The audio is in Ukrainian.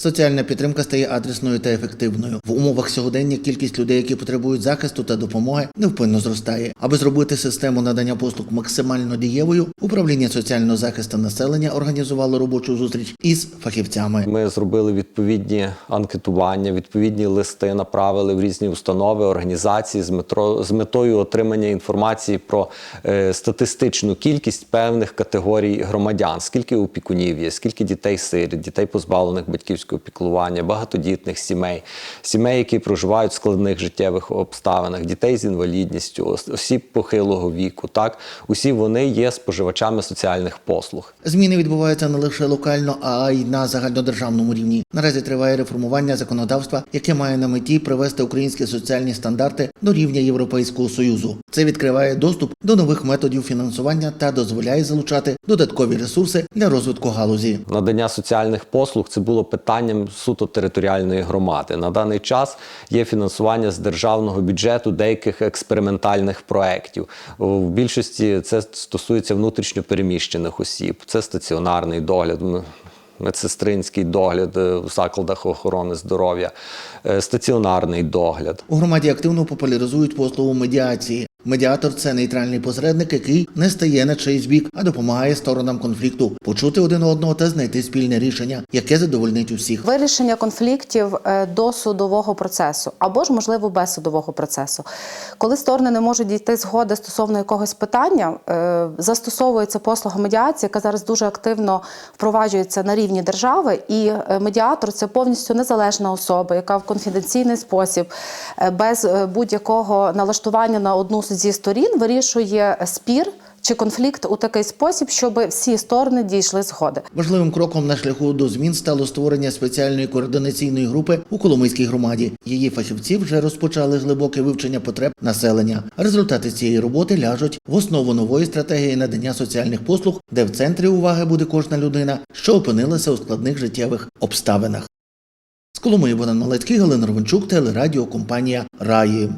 Соціальна підтримка стає адресною та ефективною. В умовах сьогодення кількість людей, які потребують захисту та допомоги, невпинно зростає. Аби зробити систему надання послуг максимально дієвою, управління соціального захисту населення організувало робочу зустріч із фахівцями. Ми зробили відповідні анкетування, відповідні листи направили в різні установи, організації з метро з метою отримання інформації про е, статистичну кількість певних категорій громадян, скільки опікунів є, скільки дітей сиріт, дітей позбавлених батьківського піклування, багатодітних сімей, сімей, які проживають в складних життєвих обставинах, дітей з інвалідністю, осіб похилого віку. Так, усі вони є споживачами соціальних послуг. Зміни відбуваються не лише локально, а й на загальнодержавному рівні. Наразі триває реформування законодавства, яке має на меті привести українські соціальні стандарти до рівня Європейського союзу. Це відкриває доступ до нових методів фінансування та дозволяє залучати додаткові ресурси для розвитку галузі. Надання соціальних послуг це було питанням суто територіальної громади. На даний час є фінансування з державного бюджету деяких експериментальних проєктів. В більшості це стосується внутрішньо переміщених осіб. Це стаціонарний догляд. Медсестринський догляд е, в закладах охорони здоров'я, е, стаціонарний догляд. У громаді активно популяризують послугу медіації. Медіатор це нейтральний посередник, який не стає на чийсь бік, а допомагає сторонам конфлікту почути один одного та знайти спільне рішення, яке задовольнить усіх. Вирішення конфліктів е, до судового процесу або ж, можливо, без судового процесу. Коли сторони не можуть дійти згоди стосовно якогось питання, е, застосовується послуга медіації, яка зараз дуже активно впроваджується на рівні держави. І е, медіатор це повністю незалежна особа, яка в конфіденційний спосіб, без будь-якого налаштування на одну зі сторін вирішує спір чи конфлікт у такий спосіб, щоб всі сторони дійшли згоди. Важливим кроком на шляху до змін стало створення спеціальної координаційної групи у Коломийській громаді. Її фахівці вже розпочали глибоке вивчення потреб населення. Результати цієї роботи ляжуть в основу нової стратегії надання соціальних послуг, де в центрі уваги буде кожна людина, що опинилася у складних життєвих обставинах. З Коломиї Богдан Малецький, Галина Ровенчук, телерадіокомпанія Раї.